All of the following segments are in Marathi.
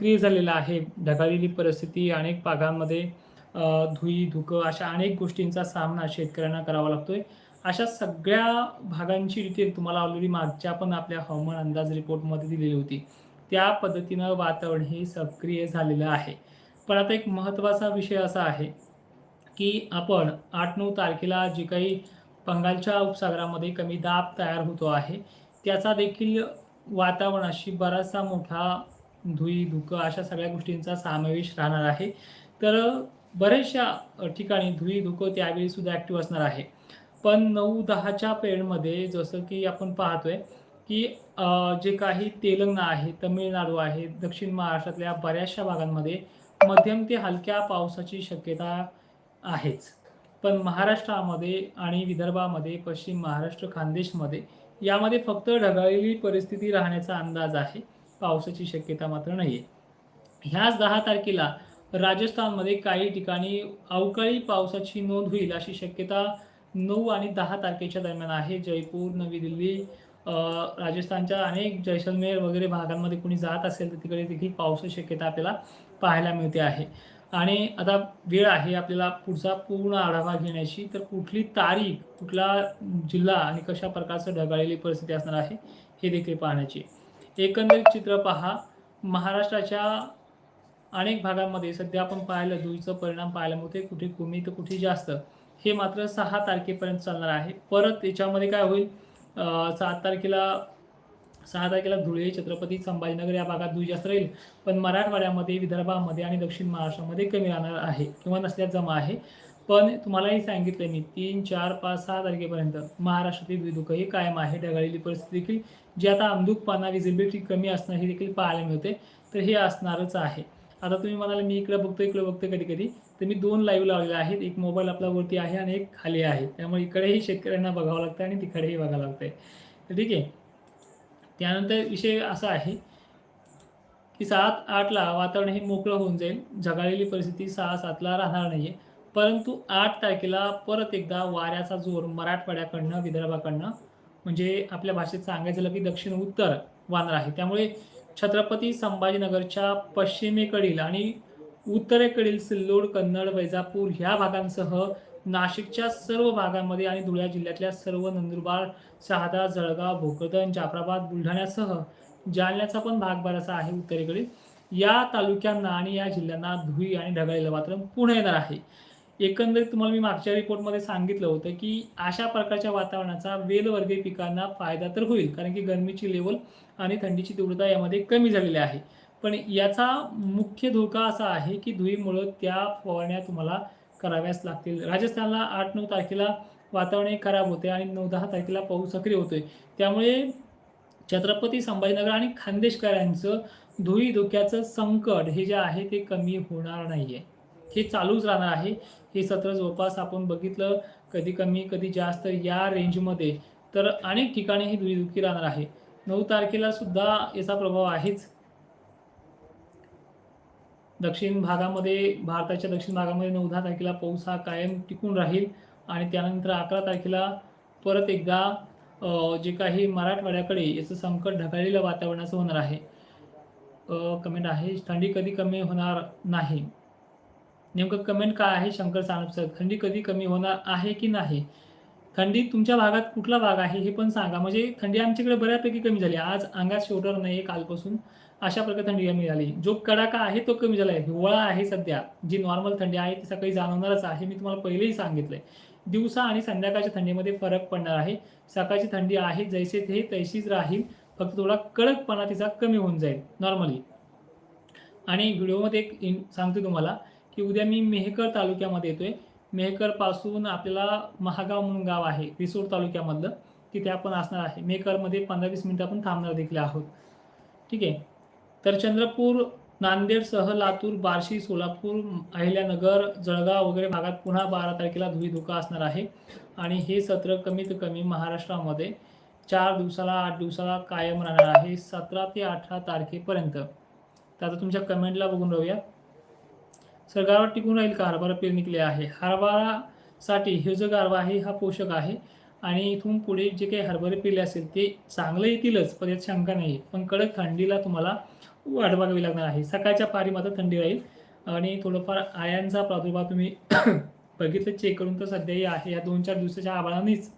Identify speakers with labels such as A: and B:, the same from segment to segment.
A: सक्रिय झालेला आहे. ढगाळलेली परिस्थिती अनेक भागांमध्ये धुई धुकं अशा अनेक गोष्टींचा सामना शेतकऱ्यांना करावा लागतोय. अशा सगळ्या भागांची डिटेल तुम्हाला ऑलरेडी मागच्या पण आपल्या हवामान अंदाज रिपोर्टमध्ये दिलेली होती. त्या पद्धतीनं वातावरण हे सक्रिय झालेलं आहे. पण आता एक महत्त्वाचा विषय असा आहे की आपण आठ नऊ तारखेला जी काही बंगालच्या उपसागरामध्ये कमी दाब तयार होतो आहे त्याचा देखील वातावरणाशी बराचसा मोठा धुई धुकं अशा सगळ्या गोष्टींचा समावेश राहणार आहे. तर बऱ्याचशा ठिकाणी धुई धुकं त्यावेळी सुद्धा ॲक्टिव्ह असणार आहे. पण नऊ दहाच्या पेरमध्ये जसं की आपण पाहतोय की जे काही तेलंगणा आहे तमिळनाडू आहे दक्षिण महाराष्ट्रातल्या बऱ्याचशा भागांमध्ये मध्यम ते हलक्या पावसाची शक्यता आहेच. पण महाराष्ट्रामध्ये आणि विदर्भामध्ये पश्चिम महाराष्ट्र खानदेशमध्ये यामध्ये फक्त ढगाळलेली परिस्थिती राहण्याचा अंदाज आहे. पावसाची शक्यता मात्र नाही आहे ह्याच दहा तारखेला राजस्थानमध्ये काही ठिकाणी अवकाळी पावसाची नोंद होईल अशी शक्यता नऊ आणि दहा तारखेच्या दरम्यान आहे. जयपूर नवी दिल्ली राजस्थानच्या अनेक जैसलमेर वगैरे भागांमध्ये कुणी जात असेल तर तिकडे देखील पावसाची शक्यता आपल्याला पाहायला मिळते आहे. आणि आता वेळ आहे आपल्याला पुढचा पूर्ण आढावा घेण्याची. तर कुठली तारीख कुठला जिल्हा आणि कशा प्रकारचं ढगाळलेली परिस्थिती असणार आहे हे देखील पाहण्याची. एकंदरीत चित्र पहा. महाराष्ट्राच्या अनेक भागांमध्ये सध्या आपण पाहिलं धुळीचं परिणाम पाहायला मिळते. कुठे कमी तर कुठे जास्त? हे मात्र सहा तारखेपर्यंत चालणार आहे. परत याच्यामध्ये काय होईल? सात तारखेला सहा तारखेला धुळे छत्रपती संभाजीनगर या भागात धुळी जास्त राहील. पण मराठवाड्यामध्ये विदर्भामध्ये आणि दक्षिण महाराष्ट्रामध्ये कमी राहणार आहे किंवा नसल्यास जमा आहे. पण तुम्हालाही सांगितलं मी तीन चार पाच सहा तारखेपर्यंत महाराष्ट्रातील विदुक कायम आहे. ढगाळलेली परिस्थिती देखील जी आता अंधुकपणा विजिबिलिटी कमी असणं हे देखील पाहायला मिळते तर हे असणारच आहे. आता तुम्ही म्हणाल मी इकडे बघतो इकडे बघतो कधी कधी. तर मी दोन लाईव्ह लावलेले आहेत. एक मोबाईल आपला वरती आहे आणि एक खाली आहे. त्यामुळे इकडेही शेतकऱ्यांना बघावं लागतं आणि तिकडेही बघावं लागतंय. तर ठीक आहे. त्यानंतर विषय असा आहे की सात आठला वातावरण हे मोकळं होऊन जाईल. झगाळलेली परिस्थिती सहा सातला राहणार नाही आहे परंतु आठ तारखेला परत एकदा वाऱ्याचा जोर मराठवाड्याकडनं विदर्भाकडनं म्हणजे आपल्या भाषेत सांगायचं झालं की दक्षिण उत्तर वानर आहे. त्यामुळे छत्रपती संभाजीनगरच्या पश्चिमेकडील आणि उत्तरेकडील सिल्लोड कन्नड वैजापूर ह्या भागांसह नाशिकच्या सर्व भागांमध्ये आणि धुळ्या जिल्ह्यातल्या सर्व नंदुरबार शहादा जळगाव भोकरदन जाफराबाद बुलढाण्यासह जालन्याचा पण भाग बराचसा आहे उत्तरेकडील. या तालुक्यांना आणि या जिल्ह्यांना धुई आणि ढगाळलेलं वातावरण पुन्हा येणार आहे. एकंदरीत तुम्हाला मी मागच्या रिपोर्टमध्ये सांगितलं होतं की अशा प्रकारच्या वातावरणाचा वेलवर्गीय पिकांना फायदा तर होईल कारण की गरमीची लेवल आणि थंडीची तीव्रता यामध्ये कमी झालेली आहे. पण याचा मुख्य धोका असा आहे की धुईमुळं त्या फवारण्या तुम्हाला कराव्याच लागतील. राजस्थानला आठ नऊ तारखेला वातावरण हे खराब होते आणि नऊ दहा तारखेला पाऊस सक्रिय होतोय. त्यामुळे छत्रपती संभाजीनगर आणि खानदेशकरांचं धुई धोक्याचं संकट हे जे आहे ते कमी होणार नाही आहे हे चालूच राहणार आहे. हे सत्र जवळपास आपण बघितलं कधी कमी कधी जास्त या रेंजमध्ये. तर अनेक ठिकाणी ही दुरीदुखी राहणार आहे. नऊ तारखेला सुद्धा याचा प्रभाव आहेच. दक्षिण भागामध्ये भारताच्या दक्षिण भागामध्ये नऊ दहा तारखेला पाऊस हा कायम टिकून राहील. आणि त्यानंतर अकरा तारखेला परत एकदा जे काही मराठवाड्याकडे याचं संकट ढगाळलेलं वातावरणाचं होणार आहे. कमेंट आहे थंडी कधी कमी होणार नाही. नेमकं कमेंट काय आहे शंकर सानप सर थंडी कधी कमी होणार आहे की नाही? थंडी तुमच्या भागात कुठला भाग आहे हे पण सांगा. म्हणजे थंडी आमच्याकडे बऱ्यापैकी कमी झाली. आज अंगात शेवटर नाही कालपासून. अशा प्रकारे थंडी कमी झाली. जो कडाका आहे तो कमी झाला आहे हिवाळा आहे सध्या. जी नॉर्मल थंडी आहे ती सकाळी जाणवणारच आहे. मी तुम्हाला पहिलेही सांगितलंय. दिवसा आणि संध्याकाळच्या थंडीमध्ये फरक पडणार आहे. सकाळची थंडी आहे जैसे ते तैशीच राहील. फक्त थोडा कडकपणा तिचा कमी होऊन जाईल. नॉर्मली आणि व्हिडिओमध्ये एक इन- सांगतो तुम्हाला. की उद्या मी मेहकर तालुक्यामध्ये येतोय. मेहकरपासून आपल्याला महागाव म्हणून गाव आहे रिसोड तालुक्यामधलं. तिथे आपण असणार आहे. मेहकरमध्ये पंधरा वीस मिनिटं आपण थांबणार देखील आहोत. ठीक आहे? तर चंद्रपूर नांदेडसह लातूर बार्शी सोलापूर अहिल्यानगर जळगाव वगैरे भागात पुन्हा बारा तारखेला धुई धुका असणार आहे. आणि हे सत्र कमीत कमी महाराष्ट्रामध्ये चार दिवसाला आठ दिवसाला कायम राहणार आहे सतरा ते अठरा तारखेपर्यंत. तर आता तुमच्या कमेंटला बघून राहूया. सर गारवा टिकून राहील का? हरभरा पेरणीकले आहे. हरभरासाठी हे जो गारवा आहे हा पोषक आहे. आणि इथून पुढे जे काही हरभरे पिले असेल ते चांगलं येतीलच पण यात शंका नाही. पण कडक थंडीला तुम्हाला वाट बघावी लागणार आहे. सकाळच्या पारी मात्र थंडी राहील. आणि थोडंफार आयांचा प्रादुर्भाव तुम्ही बघितलं चेक करून तर सध्याही आहे. या दोन चार दिवसाच्या आभाळानेच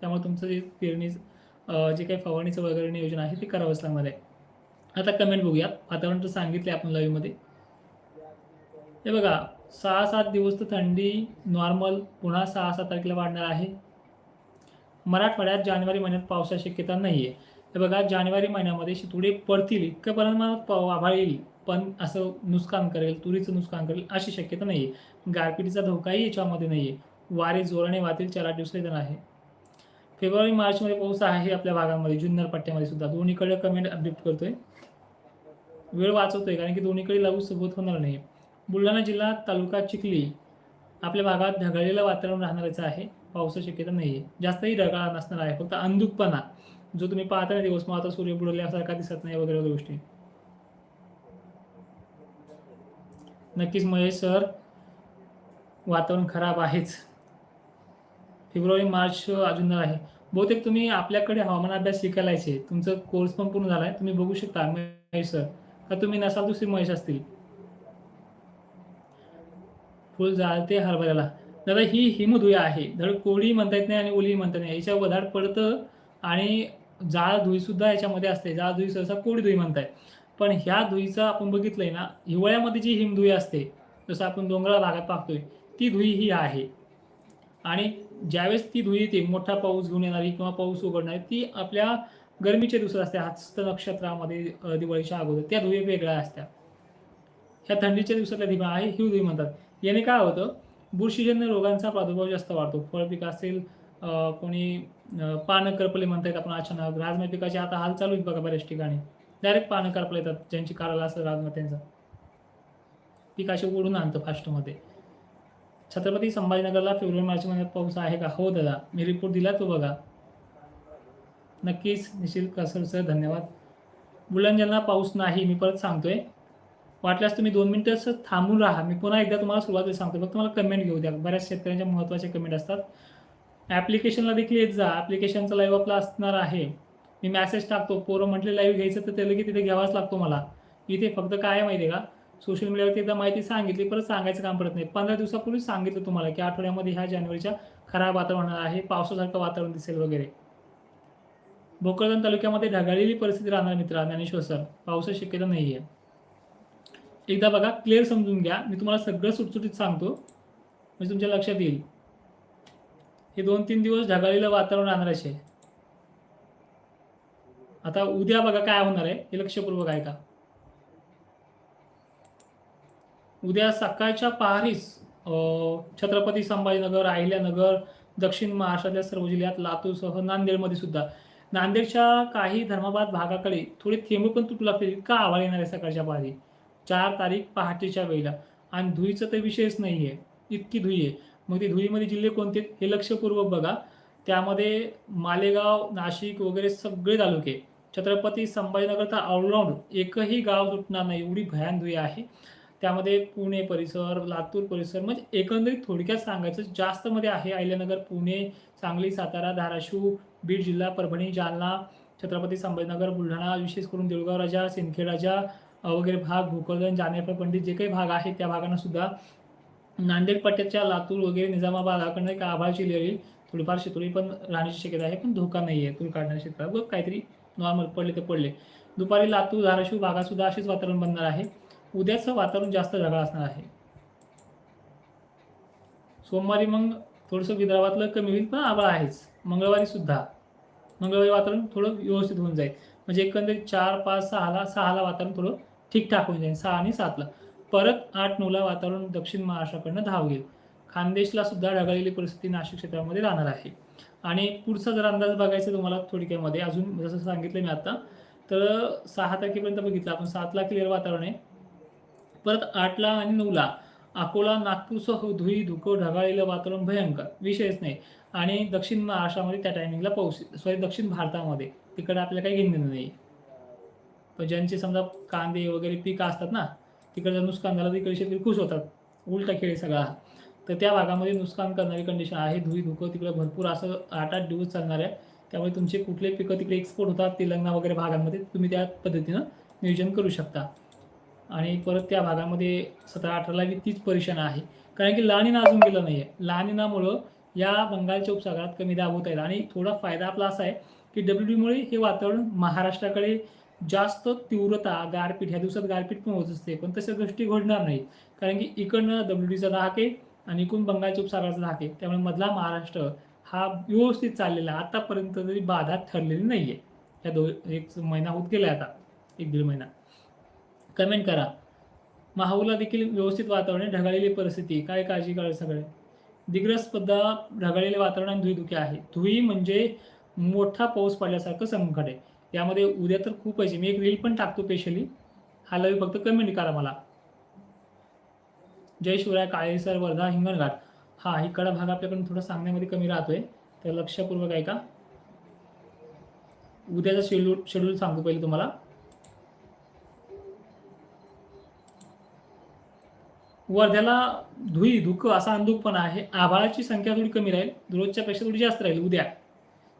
A: त्यामुळे तुमचं जे पेरणी जे काही फवारणीचं वगैरे नियोजन आहे ते करावंच लागणार आहे. आता कमेंट बघूयात. वातावरण तर सांगितले आपण लाईव्हमध्ये हे बघा सहा सात दिवस तर थंडी नॉर्मल पुन्हा सहा सात तारखेला वाढणार आहे. मराठवाड्यात जानेवारी महिन्यात पावसाची शक्यता नाही आहे हे बघा जानेवारी महिन्यामध्ये शितुडे पडतील इतकं प्रमाणात पाव आभाळ येईल पण असं नुकसान करेल तुरीचं नुकसान करेल अशी शक्यता नाही आहे गारपिटीचा धोकाही याच्यामध्ये नाही आहे वारे जोराने वाहतील चार आठ दिवस येणार आहे. फेब्रुवारी मार्चमध्ये पाऊस आहे आपल्या भागामध्ये जुन्नर पट्ट्यामध्ये सुद्धा. दोन्हीकडे कमेंट अपडेट करतोय. वेळ वाचवतोय कारण की दोन्हीकडे लागू सोबत होणार नाही. बुलढाणा जिल्हा तालुका चिखली आपल्या भागात ढगाळलेलं वातावरण राहणारच आहे. पावसाची शक्यता नाही आहे जास्तही ढगाळ नसणार आहे. फक्त अंधुकपणा जो तुम्ही पाहता ना दिवस मग आता सूर्य बुडवल्यासारखा दिसत नाही वगैरे वगैरे गोष्टी. नक्कीच महेश सर वातावरण खराब आहेच. फेब्रुवारी मार्च अजून आहे. बहुतेक तुम्ही आपल्याकडे हवामान अभ्यास शिकायलायचे. तुमचं कोर्स पण पूर्ण झाला आहे तुम्ही बघू शकता महेश सर. का तुम्ही नसाल दुसरी महेश असतील? फुल जाळते हरभऱ्याला. दादा ही हिमधुया आहे. धड कोळी म्हणता येत नाही आणि ओली म्हणता नाही. याच्या वधाड पडतं आणि जाळ धुई सुद्धा याच्यामध्ये असते. जाळ धुई सहसा कोळी धुई म्हणताय पण ह्या धुईचा आपण बघितलंय ना हिवाळ्यामध्ये जी हिमधुई असते जसं आपण डोंगराळ भागात पाहतोय ती धुई ही आहे. आणि ज्यावेळेस ती धुई येते मोठा पाऊस घेऊन येणारी किंवा पाऊस उघडणारी ती आपल्या गरमीच्या दिवसात असते. हस्त नक्षत्रामध्ये दिवाळीच्या अगोदर. त्या धुई वेगळ्या असत्या ह्या थंडीच्या दिवसातल्या धिमा आहे ही धुई म्हणतात. याने काय होतं? बुरशीजन्य रोगांचा प्रादुर्भाव जास्त वाढतो. फळ पिक असेल कोणी पानं करपले म्हणतायत आपण अचानक राजमा पिकाचे आता हाल चालू आहेत बघा बऱ्याच ठिकाणी. डायरेक्ट पानं करपले येतात ज्यांची काढायला असं राजमा त्यांचा. पिकाशी असे ओढून आणतं फास्टमध्ये. छत्रपती संभाजीनगरला फेब्रुवारी मार्च महिन्यात पाऊस आहे का? हो दादा. मी रिपोर्ट दिला तो बघा. नक्कीच निश्चित कसर सर धन्यवाद. बुलढाणा पाऊस नाही मी परत सांगतोय. वाटल्यास तुम्ही दोन मिनिटं थांबून राहा. मी पुन्हा एकदा तुम्हाला सुरुवातीला सांगतो. फक्त मला कमेंट घेऊ द्या. बऱ्याच शेतकऱ्यांच्या महत्त्वाचे कमेंट असतात. ॲप्लिकेशनला देखील येत जा. ॲप्लिकेशनचा लाईव्ह आपला असणार आहे. मी मॅसेज टाकतो. पोरं म्हटले लाईव्ह घ्यायचं तर ते लगेच तिथे घ्यावाच लागतो मला. इथे फक्त काय आहे माहिती आहे का सोशल मीडियावरती एकदा माहिती सांगितली परत सांगायचं काम पडत नाही. पंधरा दिवसापूर्वी सांगितलं तुम्हाला की आठवड्यामध्ये ह्या जानेवारीच्या खराब वातावरण आहे पावसासारखं वातावरण दिसेल वगैरे. भोकरदन तालुक्यामध्ये ढगाळलेली परिस्थिती राहणार मित्र ज्ञानेश्वर सर पावसाची शक्यता नाही आहे एकदा बघा क्लिअर समजून घ्या. मी तुम्हाला सगळं सुटसुटीत सांगतो. म्हणजे तुमच्या लक्षात येईल. हे दोन तीन दिवस ढगाळलेलं वातावरण राहणार असे आता उद्या बघा काय होणार आहे. हे लक्षपूर्वक आहे का उद्या सकाळच्या पहारीस अं, छत्रपती संभाजीनगर अहिल्यानगर दक्षिण महाराष्ट्रातल्या सर्व जिल्ह्यात लातूरसह नांदेडमध्ये सुद्धा. नांदेडच्या काही धर्माबाद भागाकडे थोडे थेंब पण तुटू लागतील का आवाळ येणार आहे सकाळच्या पहारी. चार तारीख पहाटेच्या वेळेला. आणि धुईचं तर विषयच नाही आहे इतकी धुई आहे. मग ते धुईमध्ये जिल्हे कोणते आहेत? हे लक्षपूर्वक बघा. त्यामध्ये मालेगाव नाशिक वगैरे सगळे तालुके छत्रपती संभाजीनगर तर ऑलराऊंड एकही गाव सुटणार नाही. एवढी भयान धुई आहे. त्यामध्ये पुणे परिसर लातूर परिसर म्हणजे एकंदरीत थोडक्यात सांगायचं जास्तमध्ये आहे अहिल्यानगर पुणे सांगली सातारा धाराशिव बीड जिल्हा परभणी जालना छत्रपती संभाजीनगर बुलढाणा विशेष करून देऊळगाव राजा सिंदखेड राजा वगैरे भाग भोकरदन जानेफळ पंडित जे काही भाग आहेत त्या भागांना सुद्धा नांदेड पट्ट्याच्या लातूर वगैरे निजामाबाद एक आभाळची लेअर येईल थोडीफार शितोळी पण राहण्याची शक्यता आहे पण धोका नाही आहे तूर काढण्याची शक्यता बघ काहीतरी नॉर्मल पडले तर पडले. दुपारी लातूर धाराशिव भागात सुद्धा असेच वातावरण बनणार आहे. उद्याचं वातावरण जास्त ढगाळ असणार आहे. सोमवारी मग थोडंसं विदर्भातलं कमी होईल पण आभाळ आहेच. मंगळवारी सुद्धा. मंगळवारी वातावरण थोडं व्यवस्थित होऊन जाईल. म्हणजे एकंदरीत चार पाच सहाला सहाला वातावरण थोडं ठीकठाक होऊन जाईल. सहा आणि सातला. परत आठ नऊला वातावरण दक्षिण महाराष्ट्राकडनं धाव घेईल. खानदेशला सुद्धा ढगाळलेली परिस्थिती नाशिक क्षेत्रामध्ये राहणार आहे. आणि पुढचा जर अंदाज बघायचा तुम्हाला थोडक्यामध्ये अजून जसं सांगितलं मी आता तर सहा तारखेपर्यंत बघितलं आपण सातला क्लिअर वातावरण आहे. परत आठला आणि नऊला अकोला नागपूरसह धुई धुकं ढगाळलेलं वातावरण भयंकर विषयच नाही. आणि दक्षिण महाराष्ट्रामध्ये त्या टायमिंगला पाऊस सॉरी दक्षिण भारतामध्ये. तिकडे आपल्याला काही घेणं नाही पण ज्यांचे समजा कांदे वगैरे पीक असतात ना तिकडे जर नुकसान झालं तिकडे शेतकरी खुश होतात. उलटा खेळ सगळा. तर त्या भागामध्ये नुकसान करणारी कंडिशन आहे धुई धुकं तिकडे भरपूर असं आठ आठ दिवस चालणार आहे. त्यामुळे तुमचे कुठले पिकं तिकडे एक्सपोर्ट होतात तेलंगणा वगैरे भागांमध्ये तुम्ही त्या पद्धतीनं नियोजन करू शकता. आणि परत त्या भागामध्ये सतरा अठराला बी तीच परेशान आहे. कारण की लाणीना अजून गेलं नाही आहे लाणीनामुळं या बंगालच्या उपसागरात कमी दाब होत आहेत. आणि थोडा फायदा आपला असा आहे की डब्ल्यू डीमुळे हे वातावरण महाराष्ट्राकडे जास्त तीव्रता गारपीट ह्या दिवसात गारपीट पण होत असते पण तशा गोष्टी घडणार नाही कारण की इकडनं डब्ल्यू डीचा धाक आहे आणि इकडून बंगालच्या उपसागराचा धाक आहे. त्यामुळे मधला महाराष्ट्र हा व्यवस्थित चाललेला आतापर्यंत तरी बाधा ठरलेली नाही आहे या दो एक महिना होत गेला आता एक दीड महिना. कमेंट करा. माहूला देखील व्यवस्थित वातावरण ढगाळलेली परिस्थिती काय काळजी करायला सगळे? दिग्रस ढगाळलेले वातावरण आणि धुई आहे. धुई म्हणजे मोठा पाऊस पडल्यासारखं संकट आहे. यामध्ये उद्या तर खूप आहे. मी एक रील पण टाकतो स्पेशली हा लवी फक्त कमेंट करा मला. जय शिवराय काळेसर वर्धा हिंगणघाट. हा इकडा भाग आपल्याकडून थोडा सांगण्यामध्ये कमी राहतोय. तर लक्षपूर्वक आहे का उद्याचा शेड्यूल शेड्यूल सांगतो पहिले तुम्हाला. वर्ध्याला धुई धुकं असा अंधुकपणा आहे. आभाळाची संख्या थोडी कमी राहील. रोजच्या पेक्षा थोडी जास्त राहील उद्या.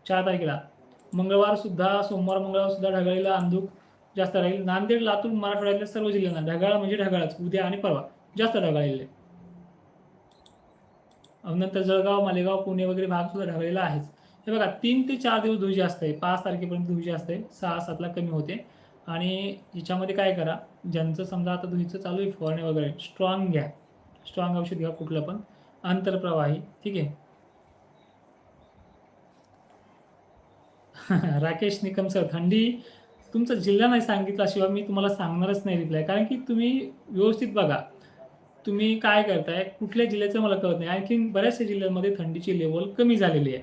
A: चार तारखेला. मंगळवार सुद्धा सोमवार मंगळवार सुद्धा ढगाळीला अंधुक जास्त राहील. नांदेड लातूर मराठवाड्यातल्या सर्व जिल्ह्यांना ढगाळ म्हणजे ढगाळच. उद्या आणि परवा जास्त ढगाळलेले नंतर जळगाव मालेगाव पुणे वगैरे भाग सुद्धा ढगाळलेला आहेच. हे बघा तीन ते चार दिवस धुई जास्त आहे. पाच तारखेपर्यंत धुई जास्त आहे. सहा सातला कमी होते. आणि याच्यामध्ये काय करा ज्यांचं समजा आता धुईचं चालू आहे फवारणी वगैरे स्ट्रॉंग घ्या. स्ट्रॉंग औषध घ्या कुठलं पण. आंतरप्रवाही ठीक आहे? राकेश निकम सर थंडी तुमचा जिल्हा नाही सांगितल्याशिवाय मी तुम्हाला सांगणारच नाही रिप्लाय कारण की तुम्ही व्यवस्थित बघा तुम्ही काय करताय कुठल्या जिल्ह्याचं मला कळत नाही. आणखीन बऱ्याचशा जिल्ह्यांमध्ये थंडीची लेवल कमी झालेली आहे.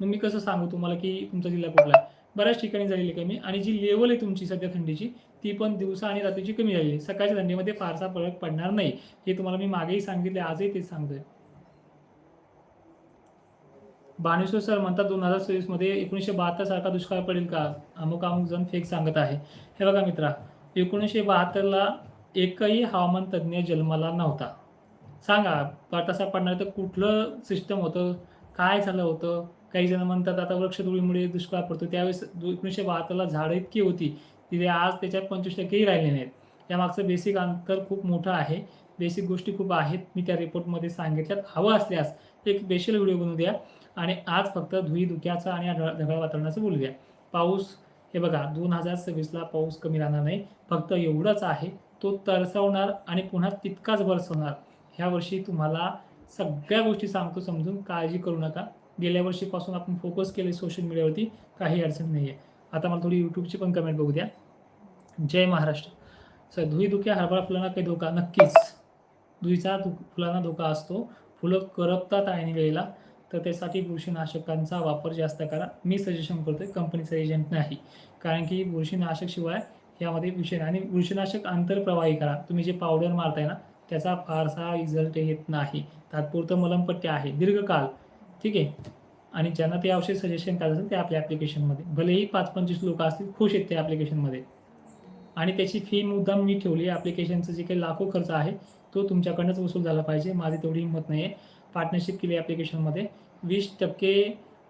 A: मग मी कसं सांगू तुम्हाला की तुमचा जिल्हा कुठला आहे? बऱ्याच ठिकाणी झालेली कमी आणि जी लेवल आहे तुमची सध्या थंडीची ती पण दिवसा आणि रात्रीची कमी झालेली आहे. सकाळच्या थंडीमध्ये फारसा फरक पडणार नाही. हे तुम्हाला मी मागेही सांगितले आजही तेच सांगतोय. बाणेश्वर सर म्हणतात दोन हजार सव्वीसमध्ये एकोणीसशे बहात्तर सारखा दुष्काळ पडेल का? अमुक अमुक जण फेक सांगत आहे. हे बघा मित्रा एकोणीसशे बहात्तरला एकही हवामान तज्ज्ञ जन्माला नव्हता. सांगा पर तसा पडणार तर कुठलं सिस्टम होतं? काय झालं होतं? काही जण म्हणतात आता वृक्षधुळीमुळे दुष्काळ पडतो. त्यावेळेस एकोणीसशे बहात्तरला झाडं इतकी होती तिथे आज त्याच्यात पंचवीस टक्केही राहिले नाहीत. यामागचं बेसिक अंतर खूप मोठं आहे. बेसिक गोष्टी खूप आहेत. मी त्या रिपोर्टमध्ये सांगितल्यात. हवं असल्यास एक स्पेशल व्हिडिओ बनवू द्या. आणि आज फक्त धुई धुक्याचा आणि ढगाळ वातावरणाचं बोलूया. पाऊस हे बघा दोन हजार सव्वीसला पाऊस कमी राहणार नाही. फक्त एवढंच आहे तो तरसवणार आणि पुन्हा तितकाच बरसवणार ह्या वर्षी तुम्हाला सगळ्या गोष्टी सांगतो समजून काळजी करू नका. गेल्या वर्षीपासून आपण फोकस केले सोशल मीडियावरती काही अडचण नाही आहे आता मला थोडी यूट्यूबची पण कमेंट बघू द्या. जय महाराष्ट्र. सर धुई धुक्या हरभरा फुलांना काही धोका? नक्कीच. धुईचा धु फुलांना धोका असतो. फुलं करपतात आणि वेळेला तर त्यासाठी बुरशीनाशकांचा वापर जास्त करा. मी सजेशन करतोय कंपनीचा एजंट नाही. कारण की बुरशीनाशक शिवाय यामध्ये विषय आणि बुरशीनाशक आंतरप्रवाही करा. तुम्ही जे पावडर मारताय ना त्याचा फारसा रिझल्ट येत नाही. तात्पुरतं मलमपट्टी आहे. दीर्घकाल ठीक आहे? आणि ज्यांना ते औषध सजेशन करायचं असेल ते आपल्या ॲप्लिकेशनमध्ये भलेही पाच पंचवीस लोक असतील खुश आहेत त्या ॲप्लिकेशनमध्ये आणि त्याची फी मुद्दाम मी ठेवली. आहे ॲप्लिकेशनचं जे काही लाखो खर्च आहे तो तुमच्याकडनंच वसूल झाला पाहिजे. माझी तेवढी हिंमत नाही आहे पार्टनरशिप केली ॲप्लिकेशनमध्ये वीस टक्के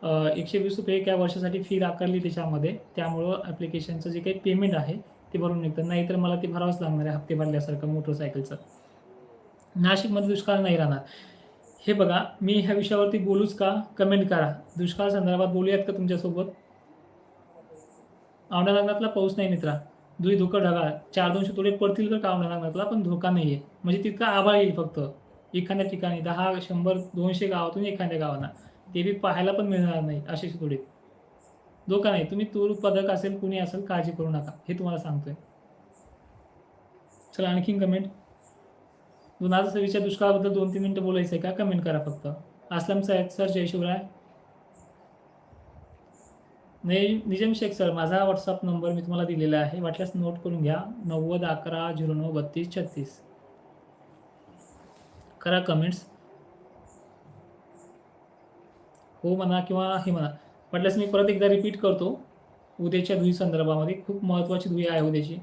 A: एकशे वीस रुपये एका वर्षासाठी फी आकारली त्याच्यामध्ये. त्यामुळं ॲप्लिकेशनचं जे काही पेमेंट आहे ते भरून निघतं. नाहीतर मला ते भरावंच लागणार आहे हप्ते भरल्यासारखं मोटरसायकलचं नाशिकमध्ये दुष्काळ नाही राहणार. हे बघा मी ह्या विषयावरती बोलूच का? कमेंट करा. दुष्काळ संदर्भात बोलूयात का तुमच्यासोबत? औंढा नागनाथला पाऊस नाही मित्रा. दुई धोका ढगाळ. चार दोनशे तोडे पडतील का? औंढा पण धोका नाही आहे म्हणजे तितका आभाळ येईल फक्त. एखाद्या ठिकाणी दहा शंभर दोनशे गावातून एखाद्या गावांना ते बी पाहायला पण मिळणार नाही असे थोडे धोका नाही तुम्ही तूर उत्पादक असेल कुणी असेल काळजी करू नका. हे तुम्हाला सांगतोय. चला आणखीन कमेंट दोन हजार सव्वीसच्या दुष्काळाबद्दल दोन तीन मिनिटं बोलायचं आहे का? कमेंट करा फक्त. असलम साहेब सर जय शिवराय. नाही निजम शेख सर माझा व्हॉट्सअप नंबर मी तुम्हाला दिलेला आहे. वाटल्यास नोट करून घ्या. नव्वद अकरा झिरो नऊ बत्तीस छत्तीस. करा कमेंट्स हो म्हणा किंवा हे म्हणा. म्हटल्यास मी परत एकदा रिपीट करतो. उद्याच्या धुई संदर्भामध्ये खूप महत्त्वाची धुई आहे उद्याची.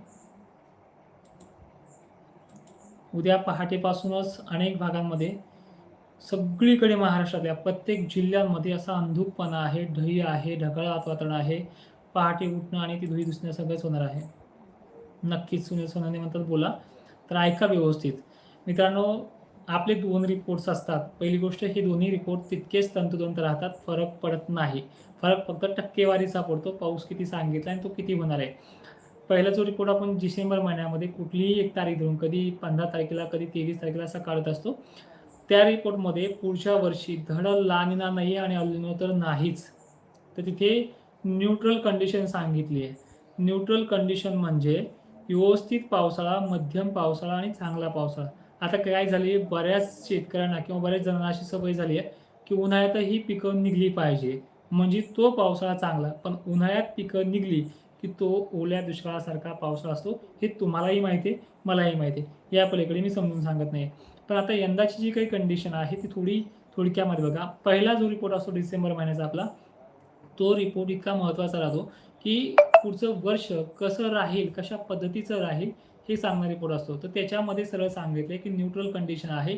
A: उद्या पहाटेपासूनच अनेक भागांमध्ये सगळीकडे महाराष्ट्रातल्या प्रत्येक जिल्ह्यांमध्ये असा अंधुकपणा आहे ढही आहे ढगाळ वातावरण आहे. पहाटे उठणं आणि ती धुई दुसणं सगळंच होणार आहे. नक्कीच सुनील सोनाने म्हणतात बोला. तर ऐका व्यवस्थित. मित्रांनो आपले दोन रिपोर्ट्स असतात. पहिली गोष्ट हे दोन्ही रिपोर्ट तितकेच तंतोतंत राहतात. फरक पडत नाही. फरक फक्त टक्केवारीचा पडतो. पाऊस किती सांगितला आणि तो किती होणार आहे. पहिला जो रिपोर्ट आपण डिसेंबर महिन्यामध्ये कुठलीही एक तारीख धरून कधी पंधरा तारखेला कधी तेवीस तारखेला असा काढत असतो त्या रिपोर्टमध्ये पुढच्या वर्षी धड लानिना नाही आणि अल्निनो तर नाहीच. तर तिथे न्यूट्रल कंडिशन सांगितली आहे. न्यूट्रल कंडिशन म्हणजे व्यवस्थित पावसाळा मध्यम पावसाळा आणि चांगला पावसाळा. आता काय झाली बऱ्याच शेतकऱ्यांना किंवा बऱ्याच जणांना अशी सवय झाली आहे की उन्हाळ्यात ही पिकं निघली पाहिजे. म्हणजे तो पावसाळा चांगला पण उन्हाळ्यात पिकं निघली की तो ओल्या दुष्काळासारखा पावसाळा असतो हे तुम्हालाही माहिती आहे मलाही माहिती आहे. या पलीकडे मी समजून सांगत नाही. पण आता यंदाची जी काही कंडिशन आहे ती थोडी थोडक्यामध्ये बघा. पहिला जो रिपोर्ट असतो डिसेंबर महिन्याचा आपला तो रिपोर्ट इतका महत्त्वाचा राहतो की पुढचं वर्ष कसं राहील कशा पद्धतीचं राहील हे सांगणारा रिपोर्ट असतो. तर त्याच्यामध्ये सरळ सांगितले की न्यूट्रल कंडिशन आहे.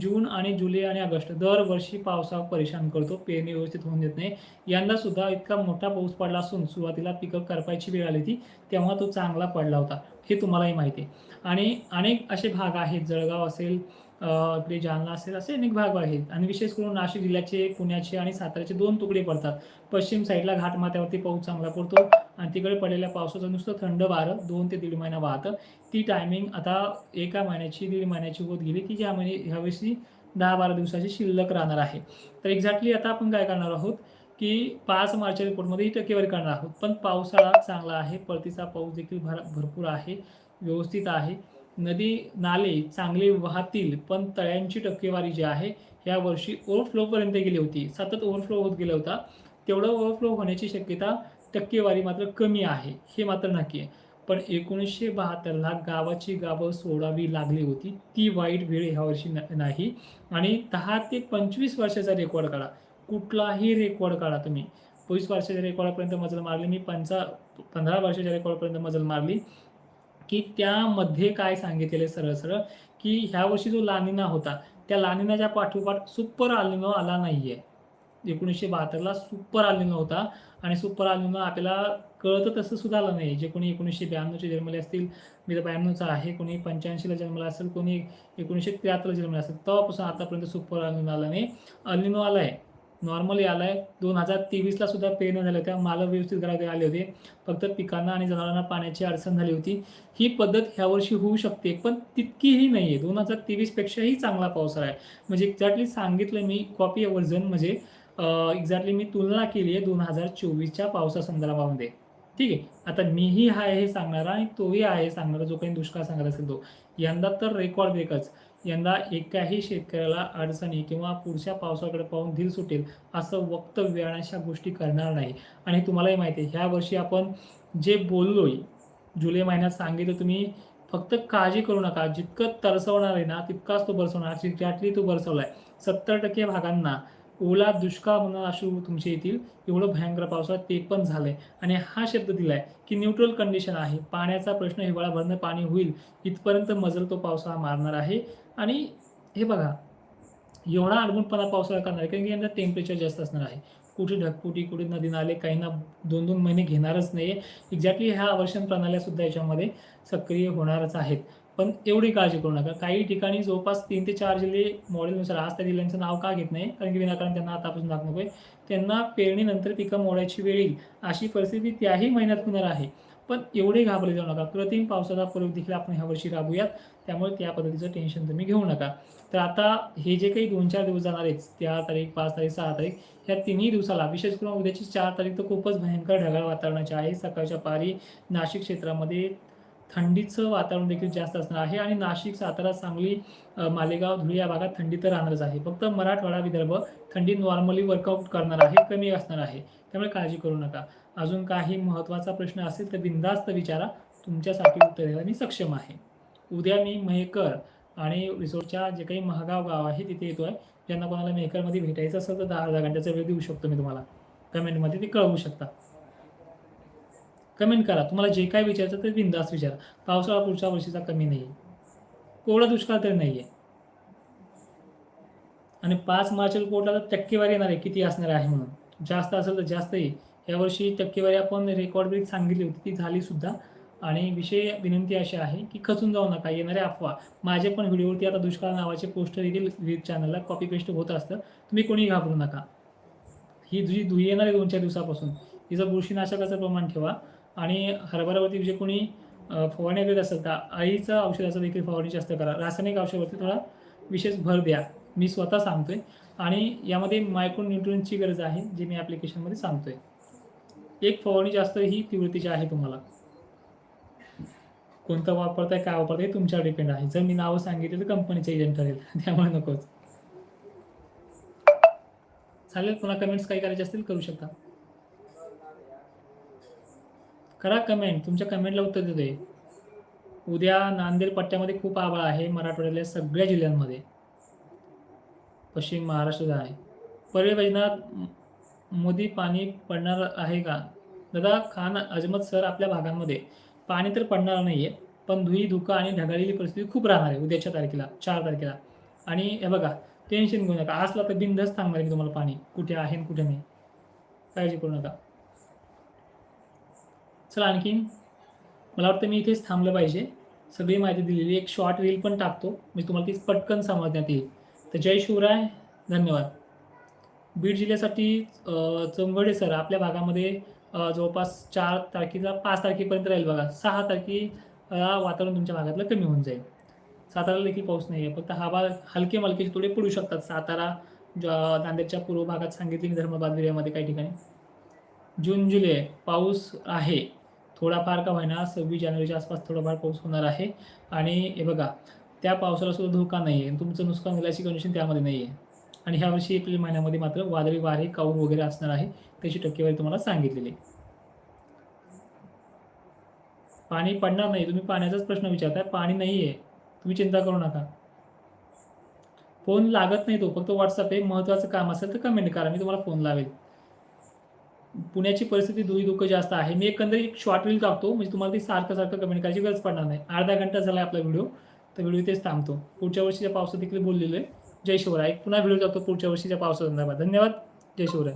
A: जून आणि जुलै आणि ऑगस्ट दरवर्षी पावसा परेशान करतो. पेरणी व्यवस्थित होऊन देत नाही. यंदा सुद्धा इतका मोठा पाऊस पडला असून सुरुवातीला पिकअप करपायची वेळ आली होती तेव्हा तो चांगला पडला होता. हे तुम्हालाही माहिती आहे. आणि अनेक असे भाग आहेत. जळगाव असेल आपले जालना असेल असे अनेक भाग आहेत. आणि विशेष करून नाशिक जिल्ह्याचे पुण्याचे आणि साताऱ्याचे दोन तुकडे पडतात. पश्चिम साईडला घाटमाथ्यावरती पाऊस चांगला पडतो आणि तिकडे पडलेल्या पावसाचं नुसतं थंड वारं दोन ते दीड महिना वाहतं. ती टायमिंग आता एका महिन्याची दीड महिन्याची होत गेली की ज्या महिने ह्यावेळी दहा बारा दिवसाची शिल्लक राहणार आहे. तर एक्झॅक्टली आता आपण काय करणार आहोत की पाच मार्चच्या रिपोर्टमध्ये ही टक्केवारी करणार आहोत. पण पावसाळा चांगला आहे परतीचा पाऊस देखील भर भरपूर आहे व्यवस्थित आहे. नदी नाले चांगले वाहतील पण तळ्यांची टक्केवारी जी आहे ह्या वर्षी ओव्हरफ्लोपर्यंत गेली होती. सतत ओव्हरफ्लो होत गेला होता. तेवढं ओव्हरफ्लो होण्याची शक्यता टक्केवारी मात्र कमी आहे हे मात्र नक्की आहे. पण एकोणीसशे बहात्तरला गावाची गावं सोडावी लागली होती. ती वाईट वेळ ह्या वर्षी न- नाही. आणि दहा ते पंचवीस वर्षाचा रेकॉर्ड काढा. कुठलाही रेकॉर्ड काढा तुम्ही. वीस वर्षाच्या रेकॉर्डपर्यंत मजल मारली मी पंचा पंधरा वर्षाच्या रेकॉर्डपर्यंत मजल मारली. की त्यामध्ये काय सांगितलेलं आहे सरळ सरळ की ह्या वर्षी जो लानिना होता त्या लानिनाच्या पाठोपाठ सुपर आलिनो आला नाहीये. एकोणीसशे बहात्तरला सुपर आलिनो होता आणि सुपर आलिनो आपल्याला कळतं तसं सुद्धा आलं नाही. जे कोणी एकोणीसशे ब्याण्णवचे जन्मले असतील मी तर ब्याण्णवचा आहे. कोणी पंच्याऐंशीला जन्मला असेल कोणी एकोणीसशे त्र्याहत्तरला जन्मला असेल तेव्हापासून आतापर्यंत सुपर आलिनो आला नाही. अलिनो आला आहे नॉर्मली आलाय. आहे दोन हजार तेवीसला सुद्धा पेरण्या झाल्या होत्या माल व्यवस्थित घरात आले होते. फक्त पिकांना आणि जनावरांना पाण्याची अडचण झाली होती. ही पद्धत ह्या वर्षी होऊ शकते पण तितकीही नाही आहे दोन हजार तेवीसपेक्षाही चांगला पावसाळा आहे म्हणजे एक्झॅक्टली सांगितलं मी कॉपी वर्जन म्हणजे एक्झॅक्टली मी तुलना केली आहे दोन हजार चोवीसच्या पावसा संदर्भामध्ये. ठीक आहे? आता मीही आहे हे सांगणारा आणि तोही आहे सांगणारा जो काही दुष्काळ सांगत असेल तो. यंदा तर रेकॉर्ड ब्रेकच यंदा एकाही शेतकऱ्याला अडचणी किंवा पुढच्या पावसाकडे पाहून धीर सुटेल असं वक्तव्य आणि अशा गोष्टी करणार नाही. आणि तुम्हालाही माहिती आहे ह्या वर्षी आपण जे बोललोय जुलै महिन्यात सांगितलं तुम्ही फक्त काळजी करू नका. जितकं तरसवणार आहे ना तितकाच तो बरसवणार. जितक्यातली तो बरसवलाय. सत्तर टक्के भागांना ओला दुष्काळ म्हणून अश्रू तुमचे येतील. एवढं भयंकर पावसाळ्यात ते पण झालंय. आणि हा शब्द दिलाय की न्यूट्रल कंडिशन आहे. पाण्याचा प्रश्न हिवाळाभरनं पाणी होईल. इथपर्यंत मजल तो पावसाळा मारणार आहे. आणि हे बघा एवढा अडगुणपणा पावसाळा करणार आहे कारण की यंदा टेम्परेचर जास्त असणार आहे. कुठे ढगपुटी कुठे नदी नाले काहींना दोन दोन महिने घेणारच नाही आहे एक्झॅक्टली ह्या आवर्षण प्रणाल्यासुद्धा याच्यामध्ये सक्रिय होणारच आहेत. पण एवढी काळजी करू नका. काही ठिकाणी जवळपास तीन ते चार जिल्हे मॉडेलनुसार आज त्या जिल्ह्यांचं नाव का घेत नाही? कारण की विनाकारण त्यांना आतापासून दाखवू आहे. त्यांना पेरणीनंतर पिकं मोडायची वेळ येईल. अशी परिस्थिती त्याही महिन्यात होणार आहे. पण एवढे घाबरले जाऊ नका. कृत्रिम पावसाचा प्रयोग देखील आपण ह्या वर्षी राबूयात. त्यामुळे त्या पद्धतीचं टेन्शन तुम्ही घेऊ नका. तर आता हे जे काही दोन चार दिवस जाणार आहेत चार तारीख पाच तारीख सहा तारीख ह्या तिन्ही दिवसाला विशेष करून उद्याची चार तारीख तर खूपच भयंकर ढगाळ वातावरणाची आहे. सकाळच्या पारी नाशिक क्षेत्रामध्ये थंडीचं वातावरण देखील जास्त असणार आहे आणि नाशिक सातारा सांगली मालेगाव धुळे या भागात थंडी तर राहणारच आहे. फक्त मराठवाडा विदर्भ थंडी नॉर्मली वर्कआउट करणार आहे कमी असणार आहे. त्यामुळे काळजी करू नका. अजून काही महत्त्वाचा प्रश्न असेल तर बिंदास्त विचारा. तुमच्यासाठी उत्तर द्यायला मी सक्षम आहे. उद्या मी मेहकर आणि रिसोर्टच्या जे काही महागाव गाव आहे तिथे येतो आहे ज्यांना कोणाला मेहकरमध्ये भेटायचं असेल तर दहा हजार घंट्याचा वेळ देऊ शकतो मी तुम्हाला. कमेंटमध्ये ते कळवू शकता. कमेंट करा. तुम्हाला जे काय विचारायचं ते बिंदास विचारा. पावसाळा पुढच्या वर्षीचा कमी नाही आहे कोवळा दुष्काळ तरी नाही आहे आणि पाच मार्च रिपोर्टला तर टक्केवारी येणार आहे किती असणार आहे म्हणून. जास्त असेल तर जास्त येईल यावर्षी टक्केवारी आपण रेकॉर्ड ब्रेक सांगितली होती. ती झाली सुद्धा. आणि विषय विनंती अशी आहे की खचून जाऊ नका. येणारे अफवा. माझे पण व्हिडिओवरती आता दुष्काळ नावाचे पोस्टर येतील विविध चॅनलला कॉपी पेस्ट होत असतं. तुम्ही कोणी घाबरू नका. ही जी धुई येणार आहे दोन चार दिवसापासून तिचं बुरशीनाशकाचं प्रमाण ठेवा. आणि हरभऱ्यावरती जे कोणी फवारणी करत असेल तर आईचं औषधाचा देखील फवारणी जास्त करा. रासायनिक औषधावरती थोडा विशेष भर द्या. मी स्वतः सांगतोय. आणि यामध्ये मायक्रो न्यूट्रियनची गरज आहे जे मी ॲप्लिकेशनमध्ये सांगतोय. एक फवारणी जास्त ही तीव्रतेची आहे तुम्हाला. कोणतं वापरताय काय वापरताय तुमच्यावर डिपेंड आहे. जर मी नावं सांगितलं तर कंपनीचं एजंट ठरेल. त्यामुळे नकोच. चालेल पुन्हा कमेंट्स काही करायचे असतील करू शकता. करा कमेंट तुमच्या कमेंटला उत्तर देतोय. उद्या नांदेड पट्ट्यामध्ये खूप आभाळ आहे. मराठवाड्यातल्या सगळ्या जिल्ह्यांमध्ये. पश्चिम महाराष्ट्रात आहे. परवे वैजनाथ मोदी पाणी पडणार आहे का? दादा खान अजमत सर आपल्या भागांमध्ये. पाणी तर पडणार नाही आहे पण धुई धुकं आणि ढगाळलेली परिस्थिती खूप राहणार आहे उद्याच्या तारखेला चार तारखेला. आणि हे बघा टेन्शन घेऊ नका. असला तर बिंदच सांगणार मी तुम्हाला पाणी. कुठे आहे कुठे नाही. काळजी करू नका. चला आणखीन मला वाटतं मी इथेच थांबलं पाहिजे. सगळी माहिती दिलेली एक शॉर्ट रील पण टाकतो. मी तुम्हाला ती पटकन समजण्यात येईल. तर जय शिवराय. धन्यवाद. बीड जिल्ह्यासाठी चंगडे सर आपल्या भागामध्ये जवळपास चार तारखेला पाच तारखेपर्यंत राहील बघा. सहा तारखेला वातावरण तुमच्या भागातलं कमी होऊन जाईल. साताराला देखील पाऊस नाही आहे फक्त हा भाग हलके मलके थोडे पडू शकतात. सातारा ज- नांदेडच्या पूर्व भागात सांगितले धर्मबाद धर्माबाद काही ठिकाणी. जून जुलै पाऊस आहे. थोडाफार का होईना सव्वीस जानेवारीच्या आसपास थोडाफार पाऊस होणार आहे. आणि हे बघा त्या पावसाला सुद्धा धोका नाही आहे तुमचं नुकसान होण्याची कंडिशन त्यामध्ये नाही आहे आणि ह्या वर्षी एप्रिल महिन्यामध्ये मात्र वादळी वारे काऊर वगैरे असणार आहे त्याची टक्केवारी तुम्हाला सांगितलेली पाणी पडणार नाही तुम्ही पाण्याचाच प्रश्न विचारताय पाणी नाही आहे तुम्ही चिंता करू नका. फोन लागत नाही तो फक्त व्हॉट्सअप आहे महत्त्वाचं काम असेल तर कमेंट करा मी तुम्हाला फोन लावेल. पुण्याची परिस्थिती दुई दुःख जास्त आहे. मी एकंदरीत एक शॉर्ट रील टाकतो म्हणजे तुम्हाला ती सारखं सारखं कमेंट करायची गरज पडणार नाही. अर्धा घंटा झाला आपला व्हिडिओ तर व्हिडिओ इथेच थांबतो. पुढच्या वर्षीच्या पावसात देखील बोललेलो आहे. जय शिवराय. पुन्हा व्हिडिओ टाकतो पुढच्या वर्षीच्या पावसासंदर्भात. धन्यवाद. जय शिवराय.